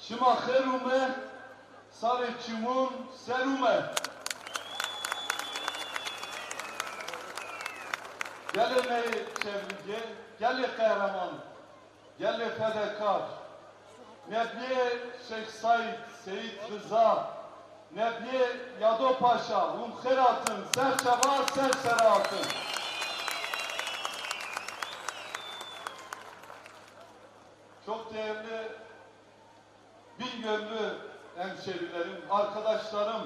Şima kherume sarı çimun serume. Gel ey çevrici, gel kahraman, gel fedakar. Nebiye Şeyh Said, Seyit Rıza, Nebiye Yado Paşa, Umkheratın, Serçava, Serseratın. Çok değerli Bingöllü hemşerilerim, arkadaşlarım,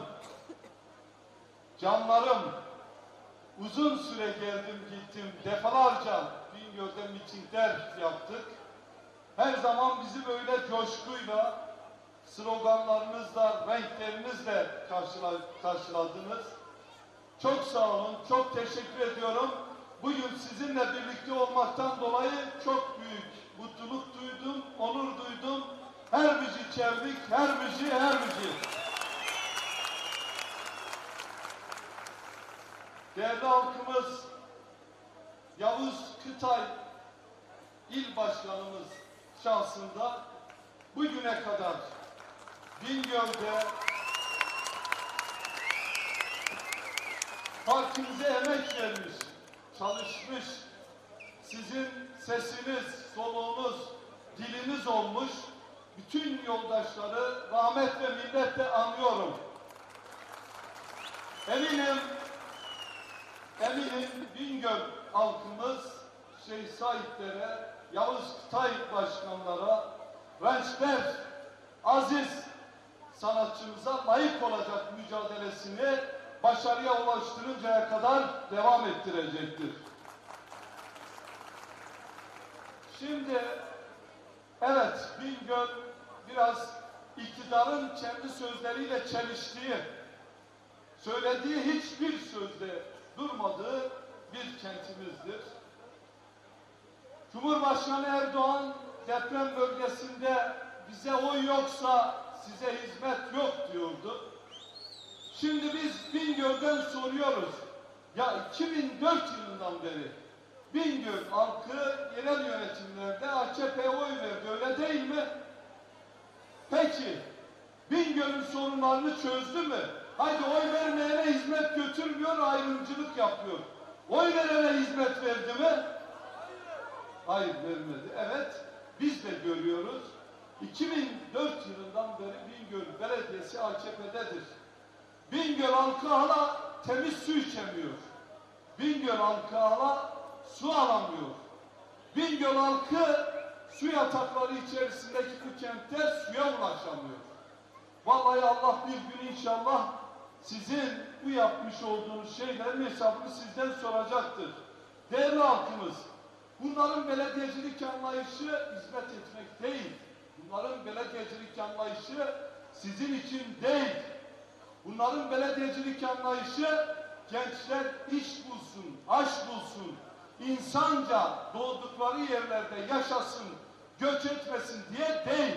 canlarım, uzun süre geldim gittim, defalarca Bingöl'de mitingler yaptık. Her zaman bizi böyle coşkuyla, sloganlarınızla, renklerinizle karşıla- karşıladınız. Çok sağ olun, çok teşekkür ediyorum. Bugün sizinle birlikte olmaktan dolayı çok büyük mutluluk duydum, onur duydum. Her bizi çevrik, her bizi, her bizi. Değerli halkımız, Yavuz Kıtay İl Başkanımız şahsında bugüne kadar Bingöl'de partimize emek vermiş, çalışmış, sizin sesiniz, soluğunuz, diliniz olmuş, bütün yoldaşları rahmet ve minnetle anıyorum. Eminim, eminim Bingöl halkımız Şeyh Saidlere, Yavuz Kıtay başkanlara, Rençber, aziz sanatçımıza layık olacak mücadelesini başarıya ulaştırıncaya kadar devam ettirecektir. Şimdi evet Bingöl biraz iktidarın kendi sözleriyle çeliştiği, söylediği hiçbir sözde durmadığı bir kentimizdir. Cumhurbaşkanı Erdoğan deprem bölgesinde bize oy yoksa size hizmet yok diyordu. Şimdi biz Bingöl'den soruyoruz. Ya 2004 yılından beri Bingöl halkı yerel yönetimlerde AKP'ye oy verdi öyle değil mi? Peki Bingöl'ün sorunlarını çözdü mü? Haydi oy vermeyene hizmet götürmüyor, ayrımcılık yapıyor. Oy verene hizmet verdi mi? Hayır vermedi. Evet biz de görüyoruz. 2004 yılından beri Bingöl Belediyesi AKP'dedir. Bingöl halkı hala temiz su içemiyor. Bingöl halkı hala su alamıyor. Bingöl halkı su yatakları içerisindeki bu kentte suya ulaşamıyor. Vallahi Allah bir gün inşallah sizin bu yapmış olduğunuz şeylerin hesabını sizden soracaktır. Değerli halkımız, bunların belediyecilik anlayışı hizmet etmek değil. Bunların belediyecilik anlayışı sizin için değil. Bunların belediyecilik anlayışı gençler iş bulsun, aş bulsun, insanca doğdukları yerlerde yaşasın, göç etmesin diye değil.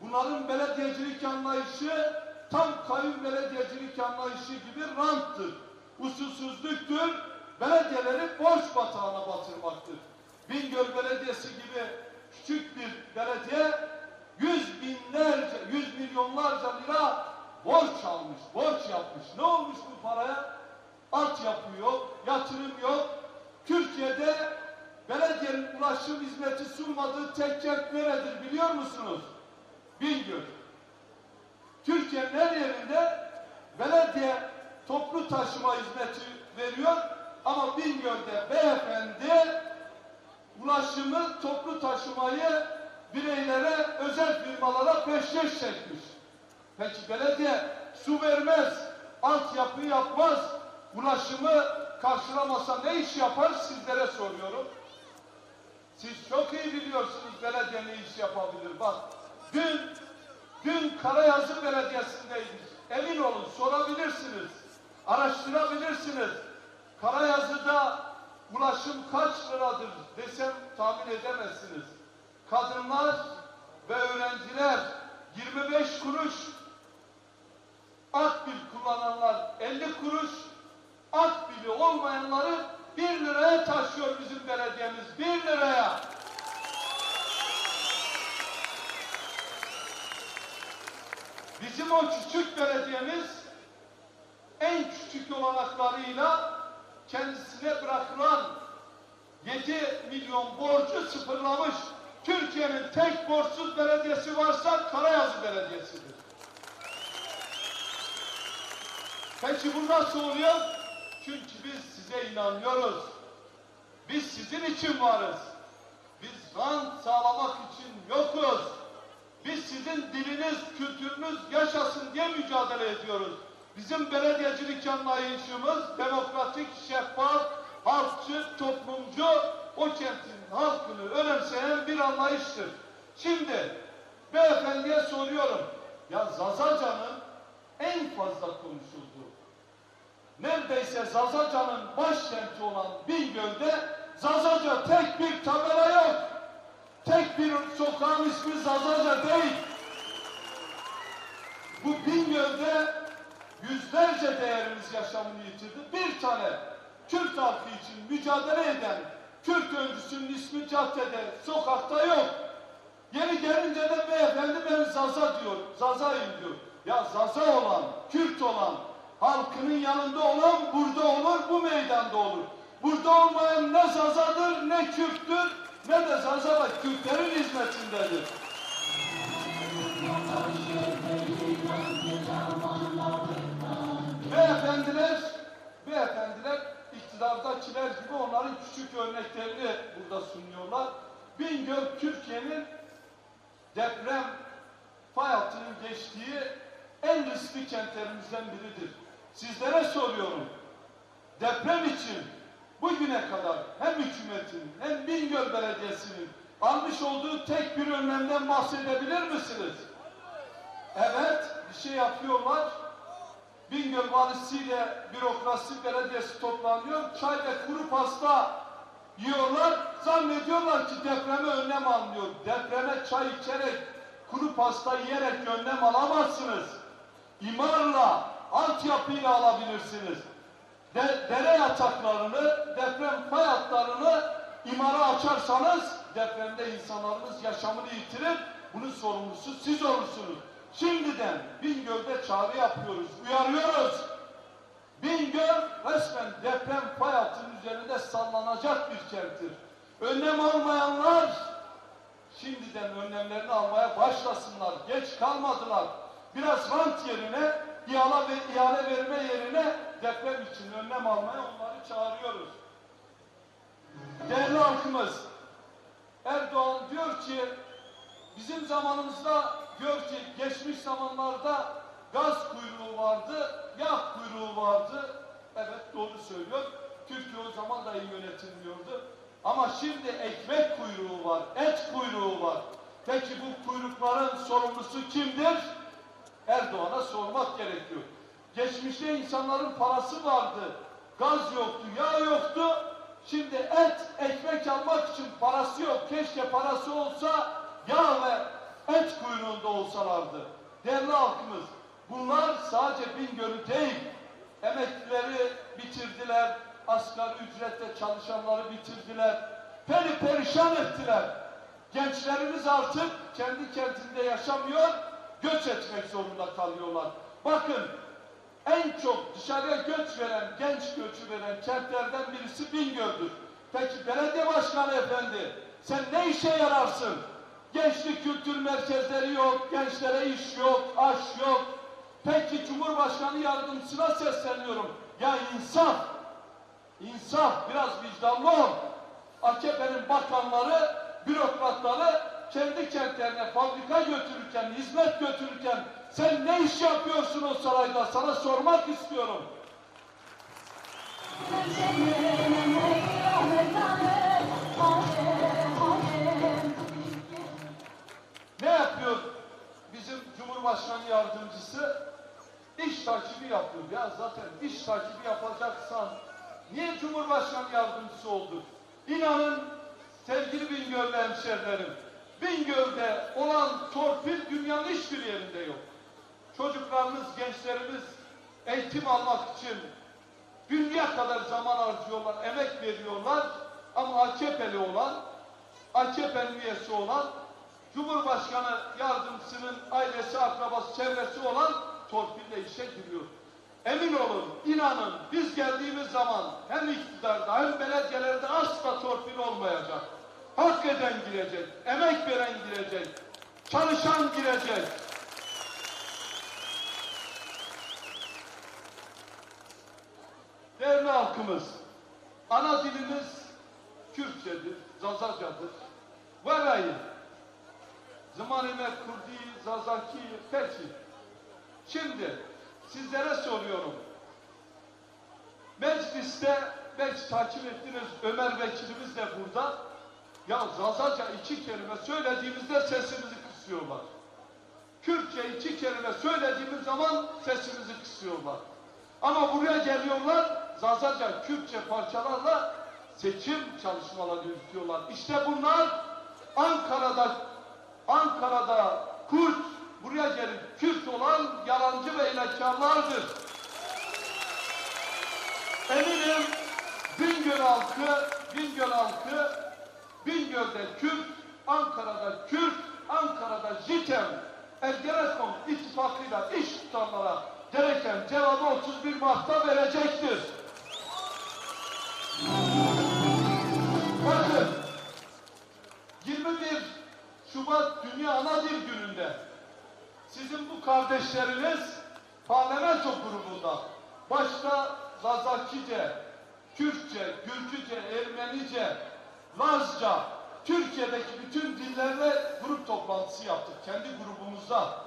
Bunların belediyecilik anlayışı tam kayyum belediyecilik anlayışı gibi ranttır, usulsüzlüktür, belediyeleri borç batağına batırmaktır. Bingöl Belediyesi gibi küçük bir belediye yüz binlerce, yüz milyonlarca lira borç almış, borç yapmış. Ne olmuş bu paraya? Altyapı yok, yatırım yok. Türkiye'de belediyenin ulaşım hizmeti sunmadığı tek kent neredir biliyor musunuz? Bingöl. Türkiye'nin her yerinde belediye toplu taşıma hizmeti veriyor ama Bingöl'de beyefendi ulaşımı, toplu taşımayı bireylere, özel firmalara peşkeş çekmiş. Peki belediye su vermez, altyapı yapmaz, ulaşımı karşılamasa ne iş yapar sizlere soruyorum. Siz çok iyi biliyorsunuz belediye ne iş yapabilir. Bak dün, dün Karayazı Belediyesi'ndeydik. Emin olun sorabilirsiniz, araştırabilirsiniz. Karayazı'da ulaşım kaç liradır desem tahmin edemezsiniz. Kadınlar ve öğrenciler 25 kuruş, Akbil kullananlar 50 kuruş, Akbil'i olmayanları bir liraya taşıyor bizim belediyemiz. Bir liraya. Bizim o küçük belediyemiz en küçük olanaklarıyla kendisine bırakılan 7 milyon borcu sıfırlamış. Türkiye'nin tek borçsuz belediyesi varsa Karayazı Belediyesi'dir. Peki bu nasıl oluyor? Çünkü biz size inanıyoruz. Biz sizin için varız. Biz rant sağlamak için yokuz. Biz sizin diliniz, kültürünüz yaşasın diye mücadele ediyoruz. Bizim belediyecilik anlayışımız demokratik, şeffaf, halkçı, toplumcu, o kentin halkını önemseyen bir anlayıştır. Şimdi beyefendiye soruyorum. Ya Zazacan'ın en fazla konuşulduğu, neredeyse Zazaca'nın başkenti olan Bingöl'de Zazaca tek bir tabela yok. Tek bir sokağın ismi Zazaca değil. Bu Bingöl'de yüzlerce değerimiz yaşamını yitirdi. Bir tane Kürt halkı için mücadele eden Kürt öncüsünün ismi caddede, sokakta yok. Yeni gelince de beyefendi ben Zaza diyor, Zaza'yım diyor. Ya Zaza olan, Kürt olan, halkının yanında olan burada olur, bu meydanda olur. Burada olmayan ne Zaza'dır, ne Kürt'tür, ne de Zaza da Kürtlerin hizmetindedir. Beyefendiler, beyefendiler iktidardakiler gibi onların küçük örneklerini burada sunuyorlar. Bingöl Türkiye'nin deprem fay geçtiği en riskli kentlerimizden biridir. Sizlere soruyorum. Deprem için bugüne kadar hem hükümetin hem Bingöl Belediyesi'nin almış olduğu tek bir önlemden bahsedebilir misiniz? Evet, bir şey yapıyorlar. Bingöl valisiyle bürokrasi belediyesi toplanıyor. Çay ve kuru pasta yiyorlar. Zannediyorlar ki depreme önlem alınıyor. Depreme çay içerek, kuru pasta yiyerek önlem alamazsınız. İmarla, altyapıyla alabilirsiniz. De, dere yataklarını, deprem fay hatlarını imara açarsanız depremde insanlarımız yaşamını yitirir. Bunun sorumlusu siz olursunuz. Şimdiden Bingöl'de çağrı yapıyoruz, uyarıyoruz. Bingöl resmen deprem fay hattının üzerinde sallanacak bir kenttir. Önlem almayanlar şimdiden önlemlerini almaya başlasınlar. Geç kalmadılar. Biraz rant yerine, ihale ve ihale verme yerine deprem için önlem almaya onları çağırıyoruz. Değerli halkımız, Erdoğan diyor ki bizim zamanımızda diyor ki geçmiş zamanlarda gaz kuyruğu vardı, yağ kuyruğu vardı. Evet doğru söylüyor. Türkiye o zaman da iyi yönetilmiyordu. Ama şimdi ekmek kuyruğu var, et kuyruğu var. Peki bu kuyrukların sorumlusu kimdir? Erdoğan'a sormak gerekiyor. Geçmişte insanların parası vardı. Gaz yoktu, yağ yoktu. Şimdi et, ekmek almak için parası yok. Keşke parası olsa yağ ve et kuyruğunda olsalardı. Değerli halkımız, bunlar sadece Bingöl'ü değil, emeklileri bitirdiler, asgari ücretle çalışanları bitirdiler, peri perişan ettiler. Gençlerimiz artık kendi kentinde yaşamıyor, göç etmek zorunda kalıyorlar. Bakın, en çok dışarıya göç veren, genç göçü veren kentlerden birisi Bingöl'dür. Peki belediye başkanı efendi, sen ne işe yararsın? Gençlik kültür merkezleri yok, gençlere iş yok, aş yok. Peki Cumhurbaşkanı yardımcısına sesleniyorum. Ya insaf, insaf, biraz vicdanlı ol. AKP'nin bakanları, bürokratları kendi kentlerine fabrika götürürken, hizmet götürürken sen ne iş yapıyorsun o sarayda? Sana sormak istiyorum. Ne yapıyor bizim Cumhurbaşkanı yardımcısı? İş takibi yapıyor. Ya zaten iş takibi yapacaksan niye Cumhurbaşkanı yardımcısı oldun? İnanın sevgili Bingöl'lü hemşerilerim, Bingöl'de olan torpil dünyanın hiçbir yerinde yok. Çocuklarımız, gençlerimiz eğitim almak için dünya kadar zaman harcıyorlar, emek veriyorlar ama AKP'li olan, AKP'nin üyesi olan, Cumhurbaşkanı yardımcısının ailesi, akrabası, çevresi olan torpille işe giriyor. Emin olun, inanın biz geldiğimiz zaman hem iktidarda hem belediyelerde asla torpil olmayacak. Hak eden girecek, emek veren girecek, çalışan girecek. Değerli halkımız, ana dilimiz Kürtçedir, Zazacadır. Varayı, zamanime kurdi, Zazaki, peki. Şimdi sizlere soruyorum. Mecliste belki takip ettiniz Ömer Vekilimiz de burada. Ya Zazaca iki kelime söylediğimizde sesimizi kısıyorlar. Kürtçe iki kelime söylediğimiz zaman sesimizi kısıyorlar. Ama buraya geliyorlar Zazaca Kürtçe parçalarla seçim çalışmaları yürütüyorlar. İşte bunlar Ankara'da Ankara'da Kürt buraya gelip Kürt olan yalancı ve ilakarlardır. Eminim Bingöl halkı, Bingöl halkı, Bingöl'de Kürt, Ankara'da Kürt, Ankara'da JITEM, Ergenekon ittifakıyla iş tutanlara gereken cevabı 31 Mart'ta verecektir. Bakın, 21 Şubat Dünya Ana Dil Günü'nde sizin bu kardeşleriniz parlamento grubunda başta Zazakice, Kürtçe, Gürcüce, Ermenice, Lazca, Türkiye'deki bütün dillerle grup toplantısı yaptık kendi grubumuzda.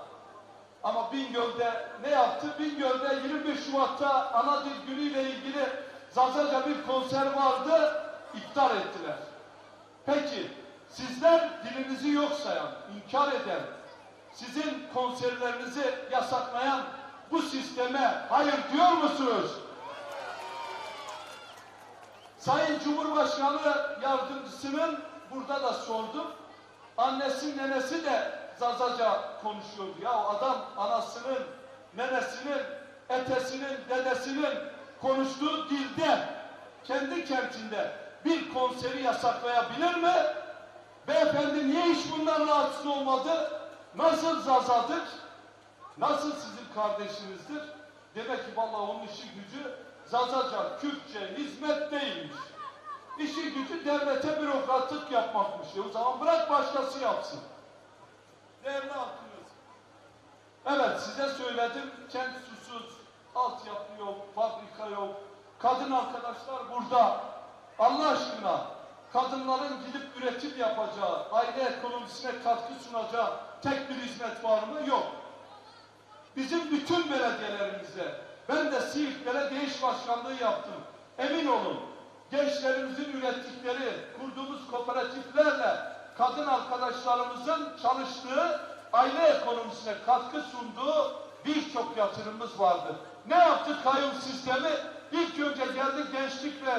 Ama Bingöl'de ne yaptı? Bingöl'de 21 Şubat'ta ana dil günü ile ilgili Zazaca bir konser vardı, iptal ettiler. Peki sizler dilinizi yok sayan, inkar eden, sizin konserlerinizi yasaklayan bu sisteme hayır diyor musunuz? Sayın Cumhurbaşkanı yardımcısının burada da sordum. Annesi nenesi de Zazaca konuşuyordu. Ya adam anasının, nenesinin, etesinin, dedesinin konuştuğu dilde kendi kentinde bir konseri yasaklayabilir mi? Beyefendi niye hiç bundan rahatsız olmadı? Nasıl Zazadır? Nasıl sizin kardeşinizdir? Demek ki vallahi onun işi gücü Zazaca, Kürtçe, hizmet değilmiş. İşi gücü devlete bürokratlık yapmakmış. E o zaman bırak başkası yapsın. Değerli halkımız. Evet size söyledim. Kent susuz, altyapı yok, fabrika yok. Kadın arkadaşlar burada. Allah aşkına kadınların gidip üretim yapacağı, aile ekonomisine katkı sunacağı tek bir hizmet var mı? Yok. Bizim bütün belediyelerimize, ben de Siirt Belediye İş Başkanlığı yaptım. Emin olun, gençlerimizin ürettikleri, kurduğumuz kooperatiflerle kadın arkadaşlarımızın çalıştığı, aile ekonomisine katkı sunduğu birçok yatırımımız vardı. Ne yaptı kayyum sistemi? İlk önce geldi gençlik ve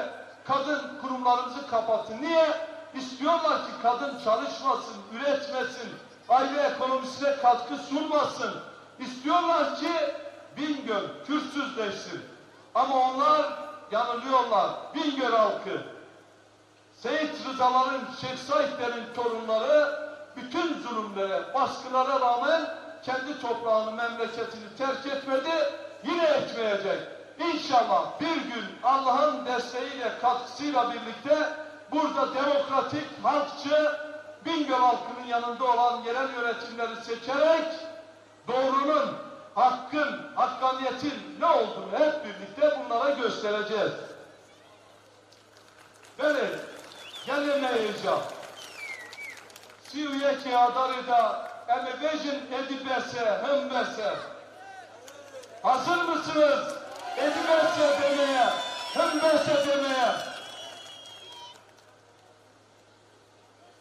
kadın kurumlarımızı kapattı. Niye? İstiyorlar ki kadın çalışmasın, üretmesin, aile ekonomisine katkı sunmasın. İstiyorlar ki Bingöl Kürtsüzleşsin. Ama onlar yanılıyorlar. Bingöl halkı. Seyit Rızaların, Şeyh torunları bütün zulümlere, baskılara rağmen kendi toprağını, memleketini terk etmedi, yine etmeyecek. İnşallah bir gün Allah'ın desteğiyle, katkısıyla birlikte burada demokratik, halkçı, Bingöl halkının yanında olan yerel yönetimleri seçerek doğrunun, hakkın, hakkaniyetin ne olduğunu hep birlikte bunlara göstereceğiz. Beni gelemeyeceğim. Siviye ki adarıda emi vejin edibese hembese. Hazır mısınız? Edibese demeye, hembese demeye.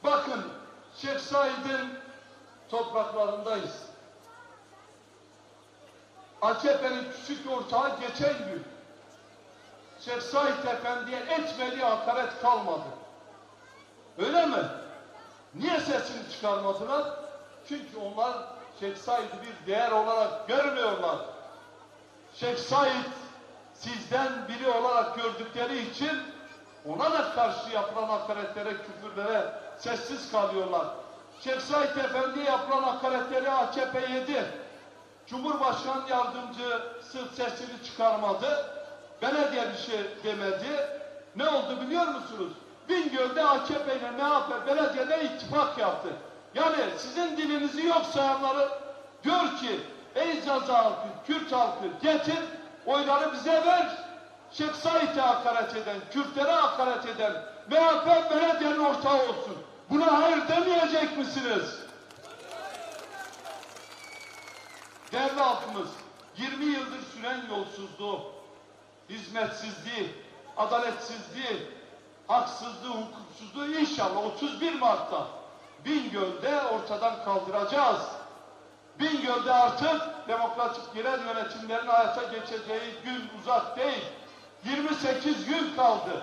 Bakın Şeyh Said'in topraklarındayız. AKP'nin küçük ortağı geçen gün Şeyh Said Efendi'ye etmediği hakaret kalmadı. Öyle mi? Niye sesini çıkarmadılar? Çünkü onlar Şeyh Said'i bir değer olarak görmüyorlar. Şeyh Said sizden biri olarak gördükleri için ona da karşı yapılan hakaretlere, küfürlere sessiz kalıyorlar. Şeyh Said Efendi'ye yapılan hakaretleri AKP yedi. Cumhurbaşkan yardımcısı sesini çıkarmadı. Belediye bir şey demedi. Ne oldu biliyor musunuz? Bingöl'de AKP ile MHP belediyede ittifak yaptı. Yani sizin dilinizi yok sayanları diyor ki ey Zaza halkı, Kürt halkı getir oyları bize ver. Şeyh Said'e hakaret eden, Kürtlere hakaret eden MHP belediyenin ortağı olsun. Buna hayır demeyecek misiniz? Değerli halkımız, 20 yıldır süren yolsuzluğu, hizmetsizliği, adaletsizliği, haksızlığı, hukuksuzluğu inşallah 31 Mart'ta Bingöl'de ortadan kaldıracağız. Bingöl'de artık demokratik yerel yönetimlerin hayata geçeceği gün uzak değil. 28 gün kaldı.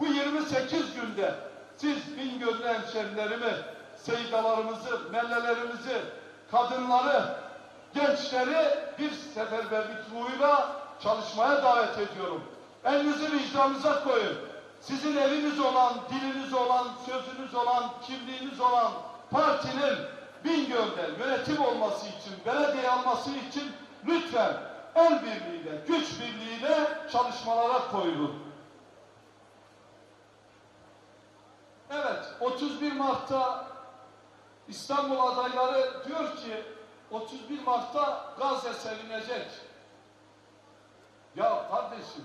Bu 28 günde siz Bingöl'lü hemşerilerimi, seydalarımızı, mellelerimizi, kadınları, gençleri bir seferberlik ruhuyla çalışmaya davet ediyorum. Elinizi vicdanınıza koyun. Sizin eviniz olan, diliniz olan, sözünüz olan, kimliğiniz olan partinin Bingöl'de yönetim olması için, belediye alması için lütfen el birliğiyle, güç birliğiyle çalışmalara koyulun. Evet, 31 Mart'ta İstanbul adayları diyor ki 31 Mart'ta Gazze sevinecek. Ya kardeşim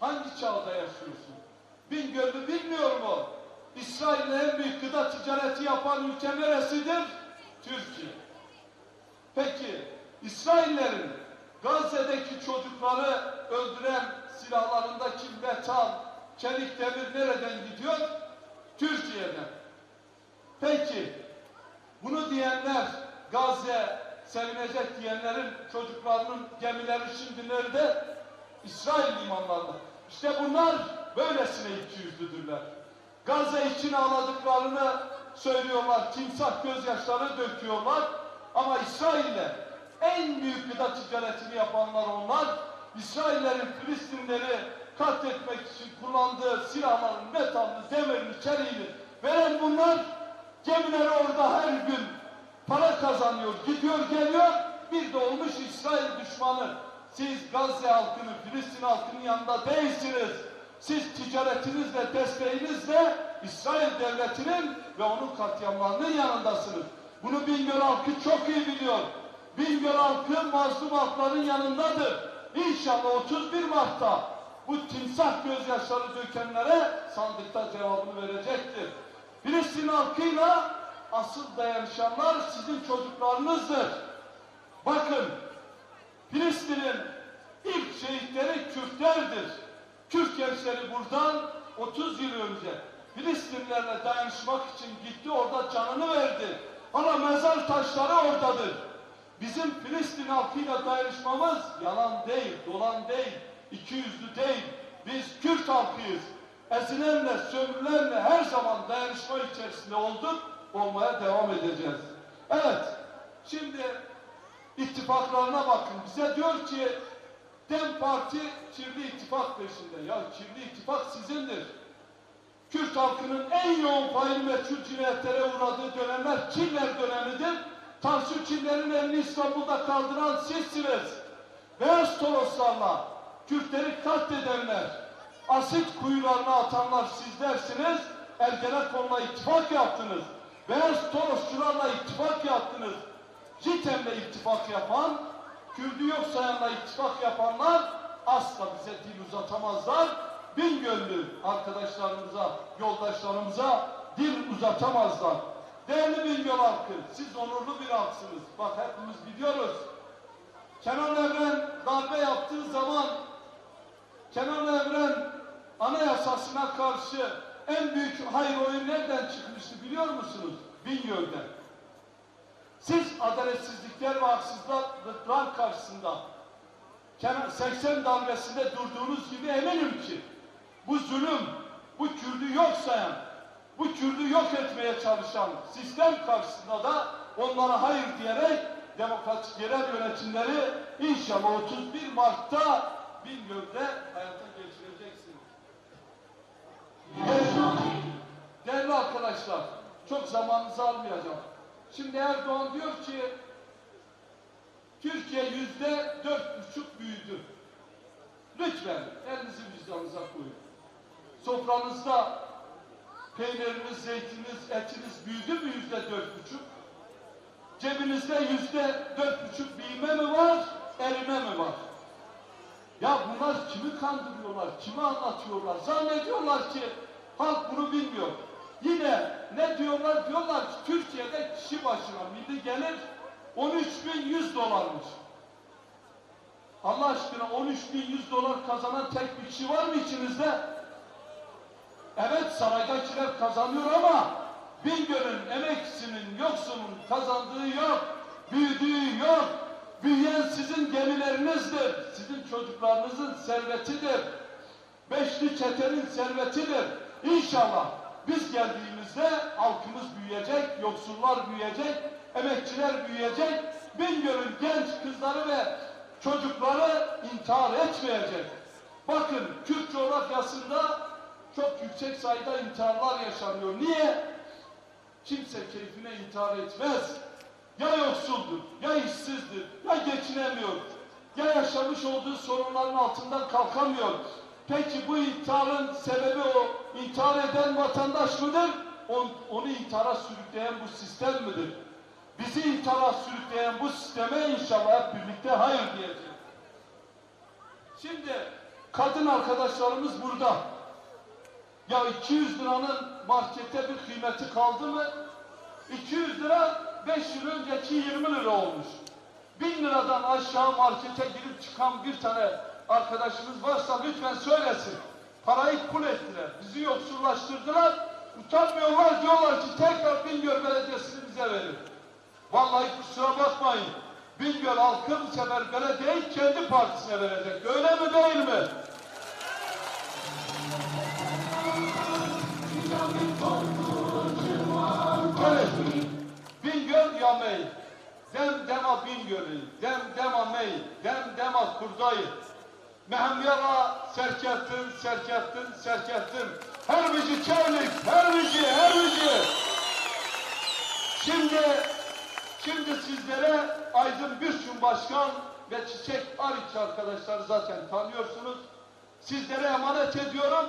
hangi çağda yaşıyorsun? Bingöl'ü bilmiyor mu? İsrail'le en büyük gıda ticareti yapan ülke neresidir? Türkiye. Peki İsraillerin Gazze'deki çocukları öldüren silahlarındaki metal, çelik demir nereden gidiyor? Türkiye'den. Peki bunu diyenler Gazze sevinecek diyenlerin çocuklarının gemileri şimdi nerede? İsrail limanlarında. İşte bunlar böylesine ikiyüzlüdürler. Gazze için ağladıklarını söylüyorlar, timsah gözyaşları döküyorlar. Ama İsrail'le en büyük gıda ticaretini yapanlar onlar. İsraillerin Filistinleri katletmek için kullandığı silahların metalini, demirini, çeliğini veren bunlar gemileri orada her gün para kazanıyor, gidiyor geliyor. Bir de olmuş İsrail düşmanı. Siz Gazze halkının, Filistin halkının yanında değilsiniz. Siz ticaretinizle, desteğinizle İsrail devletinin ve onun katliamlarının yanındasınız. Bunu Bingöl halkı çok iyi biliyor. Bingöl halkı mazlum halkların yanındadır. İnşallah 31 Mart'ta bu timsah gözyaşları dökenlere sandıkta cevabını verecektir. Filistin halkıyla asıl dayanışanlar sizin çocuklarınızdır. Bakın Filistin'in ilk şehitleri Kürtlerdir. Kürt gençleri buradan 30 yıl önce Filistinlerle dayanışmak için gitti orada canını verdi. Ama mezar taşları oradadır. Bizim Filistin halkıyla dayanışmamız yalan değil, dolan değil, iki yüzlü değil. Biz Kürt halkıyız. Ezilenle, sömürülenle her zaman dayanışma içerisinde olduk, olmaya devam edeceğiz. Evet, şimdi ittifaklarına bakın. Bize diyor ki Dem Parti kirli ittifak peşinde. Ya kirli ittifak sizindir. Kürt halkının en yoğun faili meçhul cinayetlere uğradığı dönemler Çiller dönemidir. Tansu Çiller'in elini İstanbul'da kaldıran sizsiniz. Beyaz Toroslarla Kürtleri katledenler, asit kuyularına atanlar sizlersiniz. Ergenekon'la ittifak yaptınız. Beyaz Torosçularla ittifak yaptınız. JITEM'le ittifak yapan, Kürdü yok sayanla ittifak yapanlar asla bize dil uzatamazlar. Bingöllü arkadaşlarımıza, yoldaşlarımıza dil uzatamazlar. Değerli Bingöl halkı, siz onurlu bir halksınız. Bak hepimiz biliyoruz. Kenan Evren darbe yaptığı zaman Kenan Evren anayasasına karşı en büyük hayır oyu nereden çıkmıştı biliyor musunuz? Bingöl'den. Siz adaletsizlikler ve haksızlıklar karşısında Kenan 80 darbesinde durduğunuz gibi eminim ki bu zulüm, bu Kürdü yok sayan, bu Kürdü yok etmeye çalışan sistem karşısında da onlara hayır diyerek demokratik yerel yönetimleri inşallah 31 Mart'ta Bingöl'de hayata arkadaşlar, çok zamanınızı almayacağım. Şimdi Erdoğan diyor ki, Türkiye yüzde dört buçuk büyüdü. Lütfen elinizi vicdanınıza koyun. Sofranızda peyniriniz, zeytiniz, etiniz büyüdü mü yüzde dört buçuk? Cebinizde yüzde dört buçuk büyüme mi var, erime mi var? Ya bunlar kimi kandırıyorlar, kimi anlatıyorlar? Zannediyorlar ki halk bunu bilmiyor. Yine ne diyorlar? Diyorlar ki Türkiye'de kişi başına milli gelir 13.100 dolarmış. Allah aşkına 13.100 dolar kazanan tek bir kişi var mı içinizde? Evet saraydakiler kazanıyor ama Bingöl'ün emekçisinin, yoksulun kazandığı yok, büyüdüğü yok. Büyüyen sizin gemilerinizdir, sizin çocuklarınızın servetidir. Beşli çetenin servetidir. İnşallah biz geldiğimizde halkımız büyüyecek, yoksullar büyüyecek, emekçiler büyüyecek. Bingöl'ün genç kızları ve çocukları intihar etmeyecek. Bakın Türk coğrafyasında çok yüksek sayıda intiharlar yaşanıyor. Niye? Kimse keyfine intihar etmez. Ya yoksuldur, ya işsizdir, ya geçinemiyor, ya yaşamış olduğu sorunların altından kalkamıyor. Peki bu intiharın sebebi o intihar eden vatandaş mıdır? On- Onu intihara sürükleyen bu sistem midir? Bizi intihara sürükleyen bu sisteme inşallah hep birlikte hayır diyeceğiz. Şimdi kadın arkadaşlarımız burada. Ya 200 liranın markette bir kıymeti kaldı mı? 200 lira 5 yıl önceki 20 lira olmuş. 1000 liradan aşağı markete girip çıkan bir tane arkadaşımız varsa lütfen söylesin. Parayı pul ettiler. Bizi yoksullaştırdılar. Utanmıyorlar diyorlar ki tekrar Bingöl Belediyesi'ni bize verin. Vallahi kusura bakmayın. Bingöl halkı bu sefer belediyeyi kendi partisine verecek. Öyle mi değil mi? Evet. Bingöl Yamey. Dem dema Bingöl'ü. Dem dema mey. Dem dema Kurdayı. Mehmiyala serkettin, serkettin, serkettin. Her bici çevlik, her bici, her bici. Şimdi, şimdi sizlere Aydın Birçun Başkan ve Çiçek Ariç arkadaşları zaten tanıyorsunuz. Sizlere emanet ediyorum.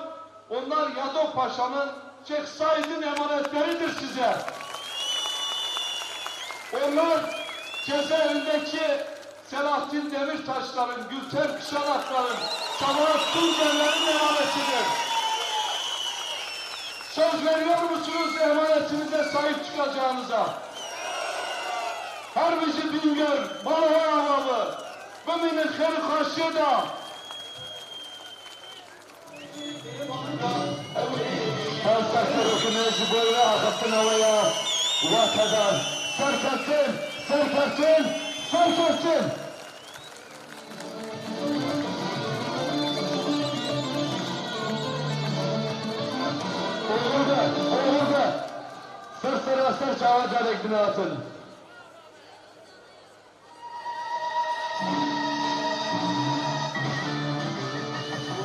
Onlar Yado Paşa'nın Şeyh Said'in emanetleridir size. Onlar cezaevindeki Selahattin Demirtaşların, Gülter Kışanakların, Sabahat Tuncerlerin emanetidir. Söz veriyor musunuz emanetinize sahip çıkacağınıza? Harbici Bingöl, Balova Havalı, Bimini Herkaşı'da, Özbekler böyle akıttın havaya. Vatadan, serkatsın, serkatsın, Herkesin. Olurdu, olurdu. Sır sıra sır çağıracak ekmeği atın.